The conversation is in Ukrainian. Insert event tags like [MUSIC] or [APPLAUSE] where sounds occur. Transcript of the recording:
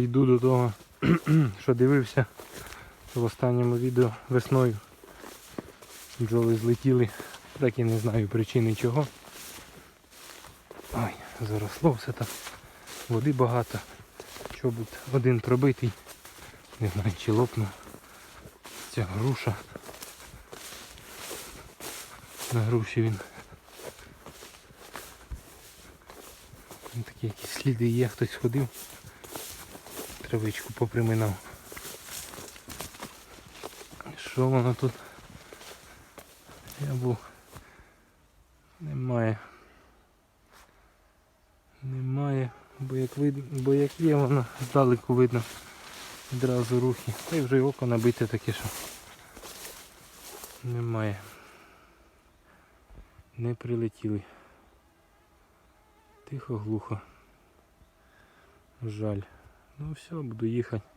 Йду до того, [CLEARS THROAT] що дивився в останньому відео весною. Бджоли злетіли, так і не знаю причини чого. Ой, заросло все так. Води багато. Чобут один пробитий. Не знаю чи лопнув. Ця груша. На груші він. Там Такі якісь сліди є, хтось ходив. Травичку поприминав. Що воно тут? Я був. Немає. Немає. Бо як видно, бо як є, воно здалеку видно одразу рухи. Та й вже й око набите таке, що немає. Не прилетіли. Тихо, глухо. Жаль. Ну все, буду їхати.